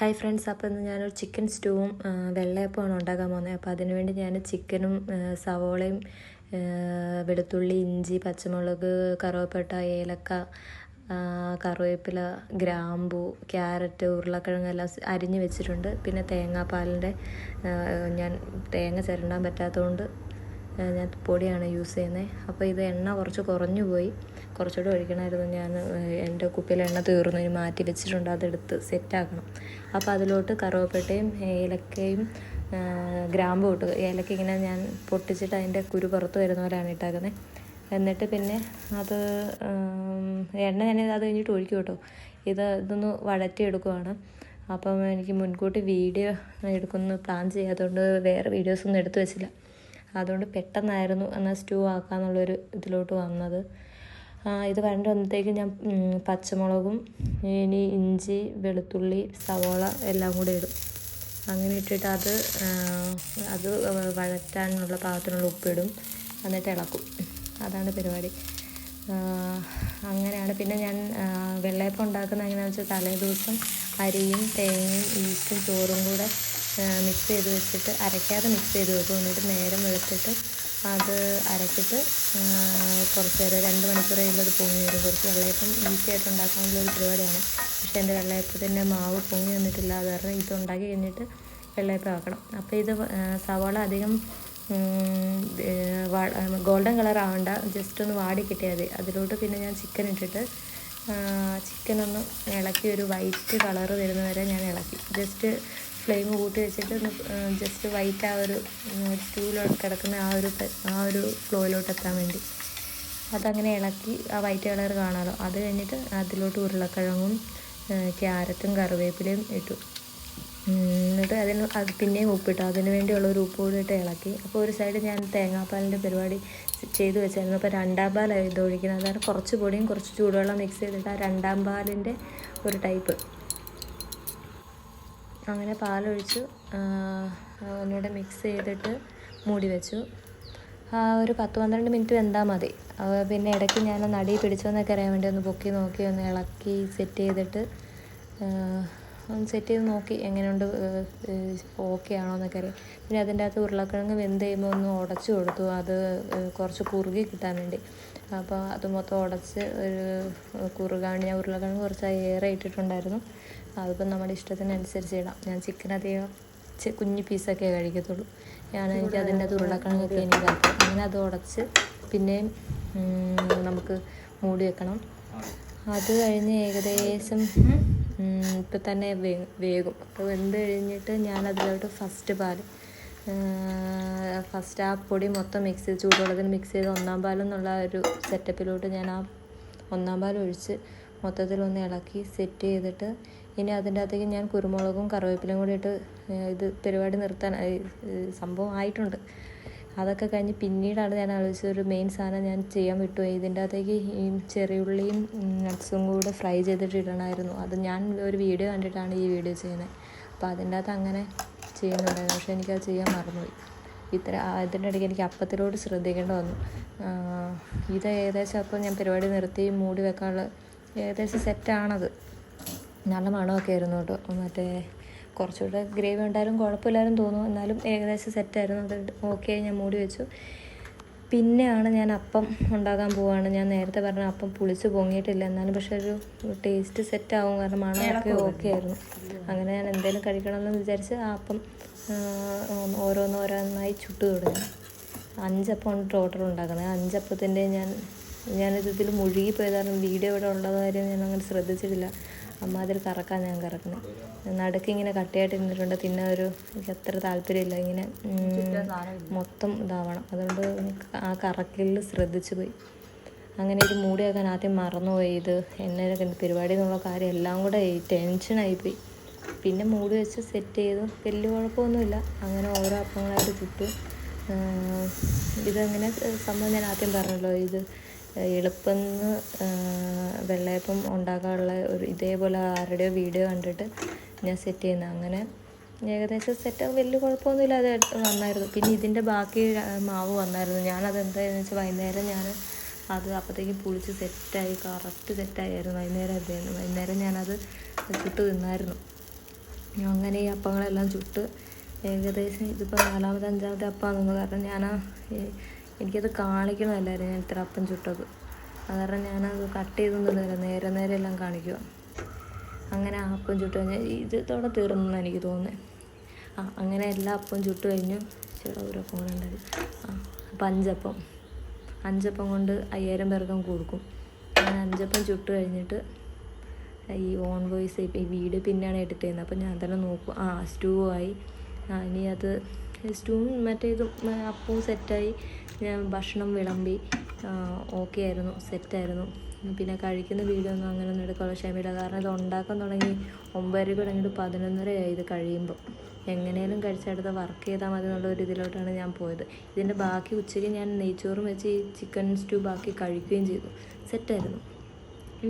Hi friends അപ്പോൾ ഇന്ന് ഞാനൊരു ചിക്കൻ സ്റ്റൂവും വെള്ളയപ്പമാണ് ഉണ്ടാക്കാൻ പോകുന്നത്. അപ്പോൾ അതിനുവേണ്ടി ഞാൻ ചിക്കനും സവോളയും വെളുത്തുള്ളി ഇഞ്ചി പച്ചമുളക് കറുവപ്പട്ട ഏലക്ക കറിവേപ്പില ഗ്രാമ്പു ക്യാരറ്റ് ഉരുളക്കിഴങ്ങ് എല്ലാം അരിഞ്ഞു വെച്ചിട്ടുണ്ട്. പിന്നെ തേങ്ങാപ്പാലിന്റെ ഞാൻ തേങ്ങ ചിരണ്ടാൻ പറ്റാത്തതുകൊണ്ട് ഞാൻ പൊടിയാണ് യൂസ് ചെയ്യുന്നത് അപ്പോൾ ഇത് എണ്ണ കുറച്ച് കുറഞ്ഞു പോയി. കുറച്ചുകൂടെ ഒഴിക്കണമായിരുന്നു ഞാൻ. എന്റെ കുപ്പിയിൽ എണ്ണ തീർന്നു. ഇനി മാറ്റി വെച്ചിട്ടുണ്ട്. അതെടുത്ത് സെറ്റാക്കണം അപ്പോൾ അതിലോട്ട് കറുവപ്പട്ടയും ഏലക്കയും ഗ്രാമ്പും ഇട്ടു. ഏലക്ക ഇങ്ങനെ ഞാൻ പൊട്ടിച്ചിട്ട് അതിന്റെ കുരു പുറത്ത് വരുന്ന പോലെയാണ് ഇട്ടാക്കുന്നത് എന്നിട്ട് പിന്നെ അത് എണ്ണ ഞാൻ അത് കഴിഞ്ഞിട്ട് ഒഴിക്കും കേട്ടോ. ഇത് ഇതൊന്ന് വഴറ്റിയെടുക്കുവാണ്. അപ്പം എനിക്ക് മുൻകൂട്ടി വീഡിയോ എടുക്കുന്ന പ്ലാൻ ചെയ്യാത്തതുകൊണ്ട് വേറെ വീഡിയോസൊന്നും എടുത്തു വെച്ചില്ല. അതുകൊണ്ട് പെട്ടെന്നായിരുന്നു എന്നാൽ സ്റ്റൂ ആക്കാന്നുള്ളൊരു ഇതിലോട്ട് വന്നത്. ഇത് വരണ്ട വന്നത്തേക്ക് ഞാൻ പച്ചമുളകും ഇനി ഇഞ്ചി വെളുത്തുള്ളി സവോള എല്ലാം കൂടെ ഇടും. അങ്ങനെ ഇട്ടിട്ട് അത് അത് വഴറ്റാനുള്ള പാകത്തിനുള്ള ഉപ്പിടും. എന്നിട്ട് ഇളക്കും. അതാണ് പരിപാടി. അങ്ങനെയാണ്. പിന്നെ ഞാൻ വെള്ളയപ്പം ഉണ്ടാക്കുന്ന എങ്ങനെയാണെന്ന് വെച്ചാൽ തലേ ദിവസം അരിയും തേങ്ങയും ഈസ്റ്റും ചോറും കൂടെ മിക്സ് ചെയ്ത് വെച്ചിട്ട് അരയ്ക്കാതെ മിക്സ് ചെയ്ത് വെക്കും. എന്നിട്ട് നേരം വെളുത്തിട്ട് അത് അരച്ചിട്ട് കുറച്ച് നേരം രണ്ട് മണിക്കൂർ കഴിയുമ്പോൾ അത് പൊങ്ങി വരും. കുറച്ച് വെള്ളയപ്പം ഈസി ആയിട്ട് ഉണ്ടാക്കാനുള്ള ഒരു പരിപാടിയാണ്. പക്ഷേ എന്റെ വെള്ളയപ്പത്തിന്റെ മാവ് പൊങ്ങി വന്നിട്ടില്ല. അത് കാരണം ഇത് ഉണ്ടാക്കി കഴിഞ്ഞിട്ട് വെള്ളയപ്പം ആക്കണം. അപ്പോൾ ഇത് സവാള അധികം ഗോൾഡൻ കളർ ആവണ്ട. ജസ്റ്റ് ഒന്ന് വാടി കിട്ടിയാൽ മതി. അതിലോട്ട് പിന്നെ ഞാൻ ചിക്കൻ ഇട്ടിട്ട് ചിക്കൻ ഒന്ന് ഇളക്കി ഒരു വൈറ്റ് കളർ വരുന്നവരെ ഞാൻ ഇളക്കി. ജസ്റ്റ് ഫ്ലെയിം കൂട്ടി വെച്ചിട്ട് ഒന്ന് ജസ്റ്റ് വൈറ്റ് ആ ഒരു സ്റ്റൂവിലോട്ട് കിടക്കുന്ന ആ ഒരു ആ ഒരു ഫ്ലോയിലോട്ട് എത്താൻ വേണ്ടി. അതങ്ങനെ ഇളക്കി ആ വൈറ്റ് കളർ കാണാമല്ലോ അത് കഴിഞ്ഞിട്ട് അതിലോട്ട് ഉരുളക്കിഴങ്ങും ക്യാരറ്റും കറിവേപ്പിലയും ഇട്ടു. എന്നിട്ട് അതിന് അത് പിന്നെയും ഉപ്പിട്ടു. അതിന് വേണ്ടിയുള്ള ഒരു ഉപ്പ് കൂടി ഇട്ട് ഇളക്കി. അപ്പോൾ ഒരു സൈഡ് ഞാൻ തേങ്ങാപ്പാലിന്റെ പരിപാടി ചെയ്ത് വെച്ചായിരുന്നു. അപ്പോൾ രണ്ടാം പാലാണ് ഇത് ഒഴിക്കുന്നത് അതാണ് കുറച്ച് പൊടിയും കുറച്ച് ചൂടുവെള്ളം മിക്സ് ചെയ്തിട്ട് ആ രണ്ടാം പാലിന്റെ ഒരു ടൈപ്പ് അങ്ങനെ പാലൊഴിച്ചു ഒന്നുകൂടെ മിക്സ് ചെയ്തിട്ട് മൂടി വെച്ചു. ഒരു പത്ത് പന്ത്രണ്ട് മിനിറ്റ് വെന്താൽ മതി. പിന്നെ ഇടയ്ക്ക് ഞാൻ നടി പിടിച്ചോന്നൊക്കെ അറിയാൻ വേണ്ടി ഒന്ന് പൊക്കി നോക്കി ഒന്ന് ഇളക്കി സെറ്റ് ചെയ്തിട്ട് ഒന്ന് സെറ്റ് ചെയ്ത് നോക്കി എങ്ങനെയുണ്ട് ഓക്കെ ആണോ എന്നൊക്കെ അറിയാം പിന്നെ അതിന്റെ അകത്ത് ഉരുളക്കിഴങ്ങ് വെന്ത് കഴിയുമ്പോൾ ഒന്ന് ഉടച്ചു കൊടുത്തു അത് കുറച്ച് കുറുകി കിട്ടാൻ വേണ്ടി. അപ്പോൾ അത് മൊത്തം ഉടച്ച് ഒരു കുറുകാണ്. ഞാൻ ഉരുളക്കിഴങ്ങ് കുറച്ച് ഏറെ ഇട്ടിട്ടുണ്ടായിരുന്നു. അതിപ്പോൾ നമ്മുടെ ഇഷ്ടത്തിനനുസരിച്ച് ഇടാം. ഞാൻ ചിക്കൻ അധികം കുഞ്ഞു പീസൊക്കെ കഴിക്കത്തുള്ളൂ. ഞാൻ എനിക്ക് അതിന്റെ അത് ഉരുളക്കിഴങ്ങൊക്കെ എനിക്ക് അങ്ങനെ അത് ഉടച്ച് പിന്നെയും നമുക്ക് മൂടി വെക്കണം. അത് കഴിഞ്ഞ് ഏകദേശം ഇപ്പം തന്നെ വേ- വേകും. അപ്പോൾ വെന്ത് കഴിഞ്ഞിട്ട് ഞാൻ അതിലോട്ട് ഫസ്റ്റ് പാൽ ഫസ്റ്റ് ആ പൊടി മൊത്തം മിക്സ് ചെയ്ത് ചൂടുവെള്ളത്തിൽ മിക്സ് ചെയ്ത് ഒന്നാം പാലെന്നുള്ള ഒരു സെറ്റപ്പിലോട്ട് ഞാൻ ആ ഒന്നാം പാൽ ഒഴിച്ച് മൊത്തത്തിലൊന്ന് ഇളക്കി സെറ്റ് ചെയ്തിട്ട് ഇനി അതിന്റെ അകത്തേക്ക് ഞാൻ കുരുമുളകും കറിവേപ്പിലയും കൂടി ഇട്ട് ഇത് പരിപാടി നിർത്താൻ സംഭവം ആയിട്ടുണ്ട്. അതൊക്കെ കഴിഞ്ഞ് പിന്നീടാണ് ഞാൻ ആലോചിച്ചത് ഒരു മെയിൻ സാധനം ഞാൻ ചെയ്യാൻ വിട്ടു. ഇതിന്റെ അകത്തേക്ക് ഈ ചെറിയുള്ളിയും നട്ട്സും കൂടെ ഫ്രൈ ചെയ്തിട്ട് ഇടണമായിരുന്നു. അത് ഞാൻ ഒരു വീഡിയോ കണ്ടിട്ടാണ് ഈ വീഡിയോ ചെയ്യുന്നത് അപ്പോൾ അതിന്റെ അകത്ത് അങ്ങനെ ചെയ്യുന്നുണ്ടായിരുന്നു. പക്ഷേ എനിക്കത് ചെയ്യാൻ മറന്നുപോയി. ഇത്ര അതിന്റെ ഇടയ്ക്ക് എനിക്ക് അപ്പത്തിലോട് ശ്രദ്ധിക്കേണ്ടി വന്നു. ഇത് ഏകദേശം അപ്പോൾ ഞാൻ പരിപാടി നിർത്തി മൂടി വെക്കാനുള്ള ഏകദേശം സെറ്റാണത് നല്ല മണമൊക്കെ ആയിരുന്നു കേട്ടോ. മറ്റേ കുറച്ചുകൂടെ ഗ്രേവി ഉണ്ടായാലും കുഴപ്പമില്ലായിരുന്നു തോന്നുന്നു. എന്നാലും ഏകദേശം സെറ്റായിരുന്നു അത് ഓക്കെ ഞാൻ മൂടി വെച്ചു. പിന്നെയാണ് ഞാൻ അപ്പം ഉണ്ടാക്കാൻ പോവാണ്. ഞാൻ നേരത്തെ പറഞ്ഞ അപ്പം പുളിച്ച് പൊങ്ങിയിട്ടില്ല. എന്നാലും പക്ഷെ ഒരു ടേസ്റ്റ് സെറ്റ് ആവും കാരണം മണമൊക്കെ ഓക്കെ ആയിരുന്നു. അങ്ങനെ ഞാൻ എന്തെങ്കിലും കഴിക്കണമെന്ന് വിചാരിച്ച് ആ അപ്പം ഓരോന്നോരോന്നായി ചുട്ടു തുടങ്ങി. അഞ്ചപ്പമാണ് ടോട്ടൽ ഉണ്ടാക്കുന്നത്. അഞ്ചപ്പത്തിന്റെ ഞാൻ ഞാനിത് ഇതിൽ മുഴുകി പോയതാണ്. വീഡിയോ ഇവിടെ ഉള്ളത് കാര്യം ഞാൻ അങ്ങനെ ശ്രദ്ധിച്ചിട്ടില്ല. അമ്മാതിരി കറക്കാൻ ഞാൻ കറക്കുന്നത്. നടുക്ക് ഇങ്ങനെ കട്ടിയായിട്ട് ഇരുന്നിട്ടുണ്ട്. തിന്നാൻ ഒരു എത്ര അത്ര താല്പര്യമില്ല. ഇങ്ങനെ മൊത്തം ഇതാവണം. അതുകൊണ്ട് ആ കറക്കലിൽ ശ്രദ്ധിച്ചു പോയി. അങ്ങനെ ഒരു മൂടിയാക്കാൻ ആദ്യം മറന്നുപോയി. ഇത് എന്നെ പരിപാടി എന്നുള്ള കാര്യം എല്ലാം കൂടെ ടെൻഷനായിപ്പോയി പിന്നെ മൂടി വെച്ച് സെറ്റ് ചെയ്തു. വലിയ കുഴപ്പമൊന്നുമില്ല. അങ്ങനെ ഓരോ അപ്പങ്ങളായിട്ട് ചുട്ടു ഇതങ്ങനെ സംഭവം ഞാൻ ആദ്യം പറഞ്ഞല്ലോ. ഇത് എളുപ്പമെന്ന് വെള്ളയപ്പം ഉണ്ടാക്കാനുള്ള ഒരു ഇതേപോലെ ആരുടെയോ വീഡിയോ കണ്ടിട്ട് ഞാൻ സെറ്റ് ചെയ്യുന്നത് അങ്ങനെ ഏകദേശം സെറ്റ് വലിയ കുഴപ്പമൊന്നുമില്ല. അത് വന്നായിരുന്നു. പിന്നെ ഇതിന്റെ ബാക്കി മാവ് വന്നായിരുന്നു. ഞാനത് എന്തായിരുന്നു വെച്ചാൽ വൈകുന്നേരം ഞാൻ അത് അപ്പോഴത്തേക്കും പുളിച്ച് സെറ്റായി കറക്റ്റ് സെറ്റായിരുന്നു വൈകുന്നേരം അതായിരുന്നു വൈകുന്നേരം ഞാനത് ചുട്ട് തിന്നായിരുന്നു. അങ്ങനെ ഈ അപ്പങ്ങളെല്ലാം ചുട്ട് ഏകദേശം ഇതിപ്പോൾ നാലാമത്തെ അഞ്ചാമത്തെ അപ്പമാണെന്ന് കാരണം ഞാൻ എനിക്കത് കാണിക്കണമല്ലായിരുന്നു ഞാൻ ഇത്ര അപ്പം ചുട്ടത്. അത് കാരണം ഞാനത് കട്ട് ചെയ്തൊന്നുമില്ല നേരെ നേരെ എല്ലാം കാണിക്കുക അങ്ങനെ ആ അപ്പം ചുട്ട് കഴിഞ്ഞാൽ ഇത് ഇതോടെ തീർന്നെന്ന് എനിക്ക് തോന്നുന്നത് ആ അങ്ങനെ എല്ലാ അപ്പം ചുട്ട് കഴിഞ്ഞു. ചേട്ടാ ഓരോ ഫോണുണ്ടായി ആ അപ്പം അഞ്ചപ്പം. അഞ്ചപ്പം കൊണ്ട് അയ്യായിരം പേർക്കും കൊടുക്കും. അങ്ങനെ അഞ്ചപ്പം ചുട്ട് കഴിഞ്ഞിട്ട് ഈ ഓൺ വോയിസ് ഈ വീട് പിന്നെയാണ് എഡിറ്റ് അപ്പം ഞാൻ തന്നെ നോക്കും. ആ സ്റ്റൂ ആയി. ഇനി അത് സ്റ്റൂവും മറ്റേ ഇതും ആ, അപ്പവും സെറ്റായി. ഞാൻ ഭക്ഷണം വിളമ്പി ഓക്കെ ആയിരുന്നു സെറ്റായിരുന്നു പിന്നെ കഴിക്കുന്ന വീഡിയോ ഒന്നും അങ്ങനെ ഒന്നും എടുക്കാനുള്ള ക്ഷമയില്ല കാരണം ഇത് ഉണ്ടാക്കാൻ തുടങ്ങി ഒമ്പതര തുടങ്ങിയിട്ട് പതിനൊന്നരയായി ഇത് കഴിയുമ്പോൾ എങ്ങനെയും കഴിച്ചെടുത്ത് വർക്ക് ചെയ്താൽ മതി എന്നുള്ള ഒരു ഇതിലോട്ടാണ് ഞാൻ പോയത്. ഇതിന്റെ ബാക്കി ഉച്ചയ്ക്ക് ഞാൻ നെയ്ച്ചോറും വെച്ച് ഈ ചിക്കൻ സ്റ്റൂ ബാക്കി കഴിക്കുകയും ചെയ്തു. സെറ്റായിരുന്നു